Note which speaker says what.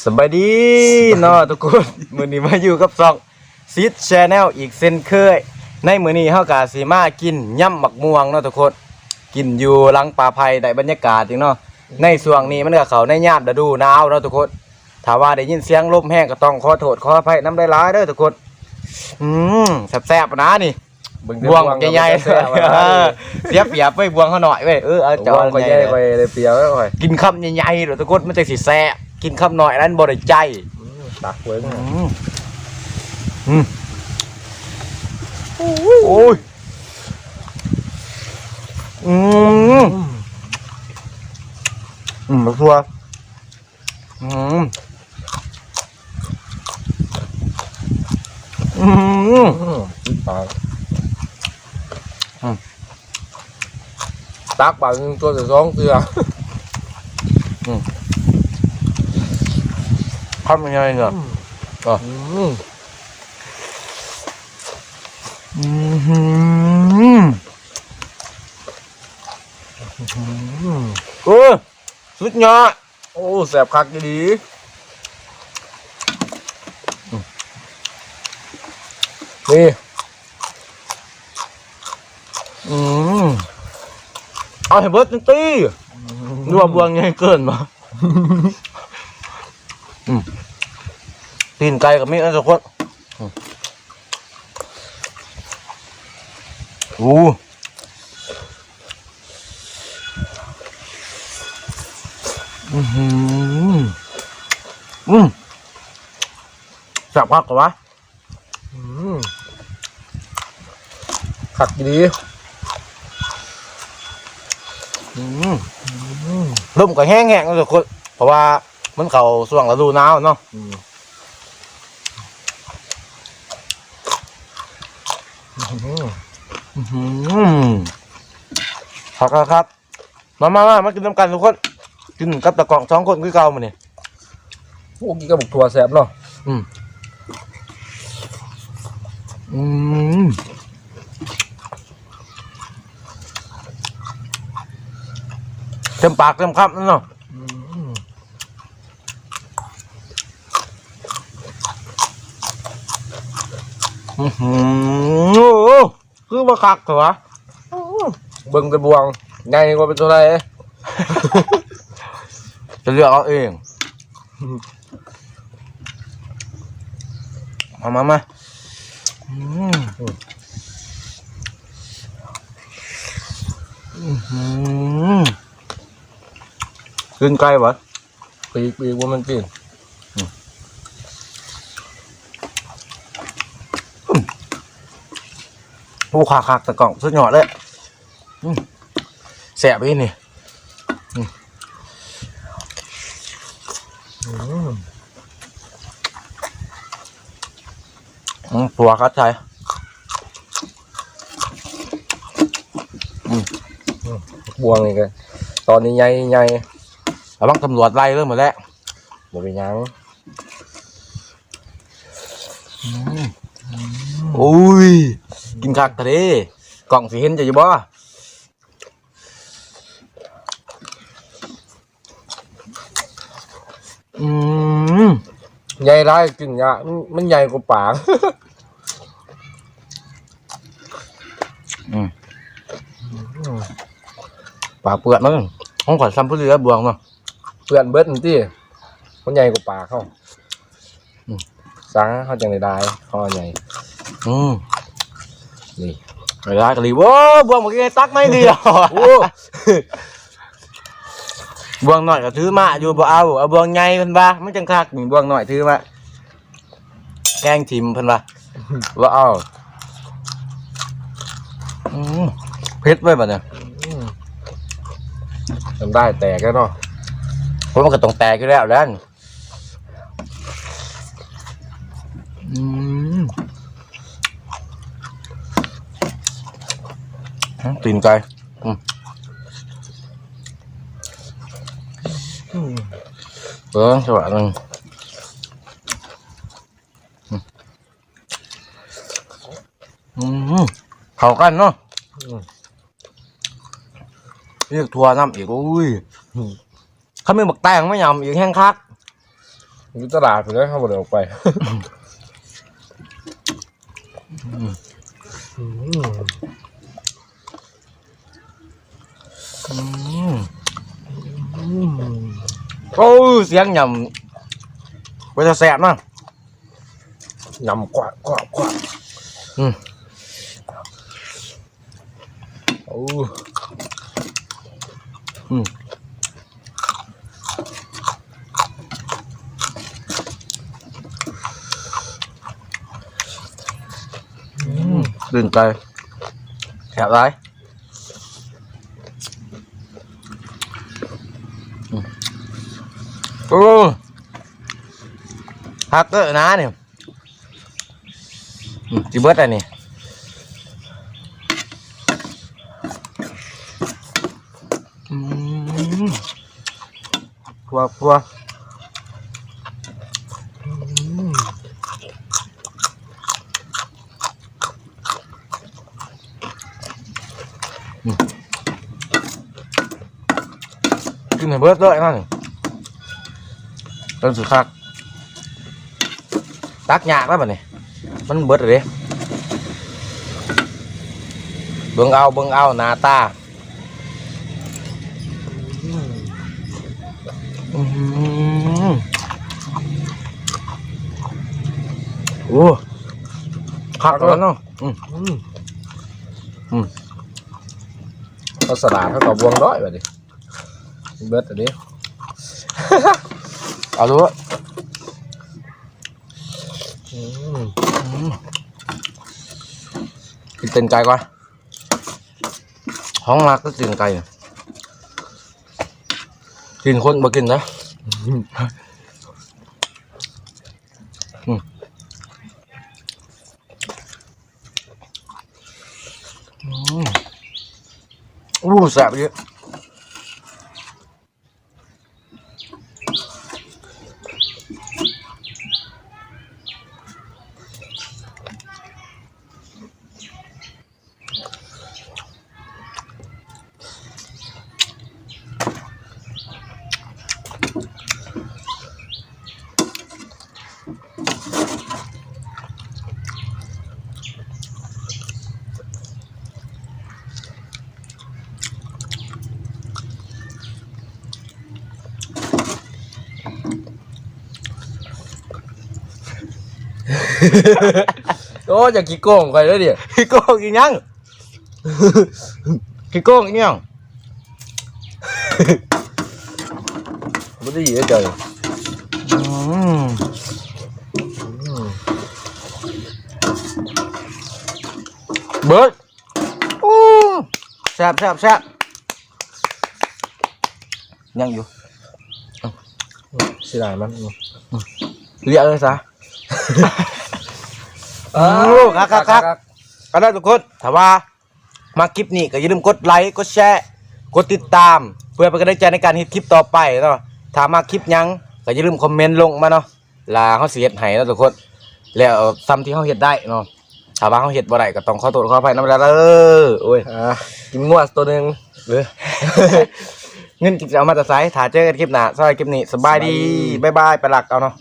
Speaker 1: สบายดีเนาะทุกคนมื้อนี้มาอยู่กับซองซิดแชนแนลอีกเส้นเคย ในมื้อนี้เฮากะสิมากินยำหมักม่วงเนาะทุกคน กินอยู่หลังป่าไผ่ได้บรรยากาศจริงเนาะในช่วงนี้มันก็เข้าในยามฤดูหนาวเนาะทุกคนถ้าว่าได้ยินเสียงลมแห้งก็ต้องขอโทษขออภัยน้ำได้หลายๆเด้อทุกคนอืมแซ่บๆนะนี่บวงใหญ่ๆ
Speaker 2: เสีย
Speaker 1: เออเสียเปรียบไปบวงเขาหน่อยเว้ยเออเอา
Speaker 2: จ
Speaker 1: จ
Speaker 2: อ
Speaker 1: อน
Speaker 2: ก็
Speaker 1: ให
Speaker 2: ใหญ่
Speaker 1: ญ่
Speaker 2: ไปเลยเปรียวแล้วค่อย
Speaker 1: กินคำใหญ่ๆเดี๋ยวทุกคนมันจะสิแซ่บ กินคำหน่อยนั้นบ่ได้ใจ
Speaker 2: ตักเว้ย
Speaker 1: อืมอืมโอ้ยอืมอืมมาทัวอืมอืม
Speaker 2: ปาก
Speaker 1: อืม
Speaker 2: ตักปากหนึ่งตัวจะสองเสือ
Speaker 1: คำยังไงเนาะ
Speaker 2: อืม
Speaker 1: อืมโอ้ยสุดยอด
Speaker 2: โอ้แสบคักดีนี่
Speaker 1: อืมเอาให้เบิร์ดตีรวมบวงใหญ่เกินมาอืม ตีนไก่กับมีอันสักคนอืมโอ้อือหืออืมจับพักกวะ
Speaker 2: อืมคักดี
Speaker 1: อืมลมก็แห้งแห้งๆนะทุกคนเพราะว่า มันเข้าช่วงฤดูหนาวเนาะ
Speaker 2: อืม
Speaker 1: อืมครับครับครับ มามามามากินน้ำกันทุกคน กินกับตะกล่องสองคนคือเก่ามาเนี่ย
Speaker 2: โอ้กินกับบุกถั่วแสบเนาะ
Speaker 1: อืม อืมเต็มปากเต็มคำนั่นเนาะ
Speaker 2: อื้
Speaker 1: อหือโอ้โหคือมาคักเหรอ
Speaker 2: เบิ่งแต่บวงใหญ่กว่าเป็นตัวไร
Speaker 1: จะเลือกเอาเอง มามามาอืมอื้อหือขึ้นไกลปะ
Speaker 2: ปีกปีกว่ามันกิน
Speaker 1: โอ้ขาคักๆแต่กล่องสุดยอดเลยอืมแสบอีนี่
Speaker 2: อืม
Speaker 1: อืมปัวคัดใจ
Speaker 2: บวงนี่กันตอนนี้ใหญ่ใหญ่
Speaker 1: ระวังตำรวจไล่เริ่มหมดแล้ว
Speaker 2: บ่เป็นหยัง
Speaker 1: โอ้ย กินคักทะเลกล่องสีเห็นจะอยู่บ่อืม
Speaker 2: ใหญ่ไรกินยะมันมันใหญ่กว่าปาก
Speaker 1: ปากเปลือกมันของขวัญซ้ำผู้เรือบวงเนาะ
Speaker 2: เพื่อนเบิดนี่ที่มันใหญ่กว่าปากเขา
Speaker 1: อืม
Speaker 2: สังเขาจังได้ได้เขาใหญ่
Speaker 1: อืม
Speaker 2: นี่
Speaker 1: ไม่ได้กะลีโว้บวงเมื่อกี้ตักไม่เดียว
Speaker 2: โอ้
Speaker 1: บวงหน่อยก็ถือมาอยู่บ่เอาเอาบวงใหญ่เพิ่นว่ามันจังคักนี่บวงหน่อยถือมาแกล้งทิมเพิ่นว่าว่าเอาอืมเผ็ดไว้บัดเนี่ย
Speaker 2: ทำได้แตกแล้วเนาะ
Speaker 1: เพราะมันก็ต้องแตกอยู่แล้วแล้วอืม ตีนไก่อืมเออสวัสดีอืมเข้ากันเนาะ
Speaker 2: อืม
Speaker 1: เรียกทัวร์น้ำอีกอุ้ย
Speaker 2: อืม
Speaker 1: เขาไม่หมักแตงไม่ยำอีกแห้งคัก
Speaker 2: อยู่ตลาดถึงได้เข้าบ่ได้ออกไป
Speaker 1: โอ้เสียงยำว่าจะแสบเนาะ
Speaker 2: ยำกวาดกวาดกวาด
Speaker 1: อืม
Speaker 2: โอ้
Speaker 1: อืมดื่นใจแอบไรอืม โอ้ฮักเกอร์นะเนี่ยอืมจิเบิร์ดอันนี้อืมพัวพัวอืมกินให้เบิดเลยนั่น ต้นสุดคักตักยากแล้วบัดนี้มันเบิดเลยเบิ่งเอาเบิ่งเอาหน้าตาอืมโอ้หักแล้วเนาะอืม
Speaker 2: อืมเขาสลาดเขากับบวงน้อยแบบนี้เบิดอันนี้
Speaker 1: เอาดูว่า
Speaker 2: อืม
Speaker 1: กินเต็นไก่ก่อนห้องรักก็กินไก่กินคนบ่กินนะอืมอู้แสบเยอะ
Speaker 2: โอ้ยอยากกี่โกงใครเลยเดี๋ยว
Speaker 1: ขี้โกงอีหยังขี้โกงอีหยัง
Speaker 2: ไม่ได้ยินได้ใจ
Speaker 1: อืมเบิร์ดอู้แซ่บแซ่บแซ่บยังอยู่
Speaker 2: เสียดายมัน
Speaker 1: เรียกเลยซะ โอ้คักคักคักก็ได้ทุกคนถ้าว่ามาคลิปนี้ก็อย่าลืมกดไลค์กดแชร์กดติดตาม เพื่อเป็นกำลังใจในการเฮ็ดคลิปต่อไปเนาะถ้ามาคลิปหยังก็อย่าลืมคอมเมนต์ลงมาเนาะลาเขาสิเฮ็ดให้เนาะทุกคน แล้วซ้ำที่เขาเฮ็ดได้เนาะถ้าว่าเขาเฮ็ดบ่ได้ก็ต้องขอโทษขออภัยนำเด้อโอ้ย
Speaker 2: อะกินงวดตัวหนึ่ง
Speaker 1: เออเงินจะเอามาแต่ไสถ้าเจอกันคลิปหน้าสำหรับคลิปนี้สบายดี บ๊ายบายไปหลักเอาเนาะ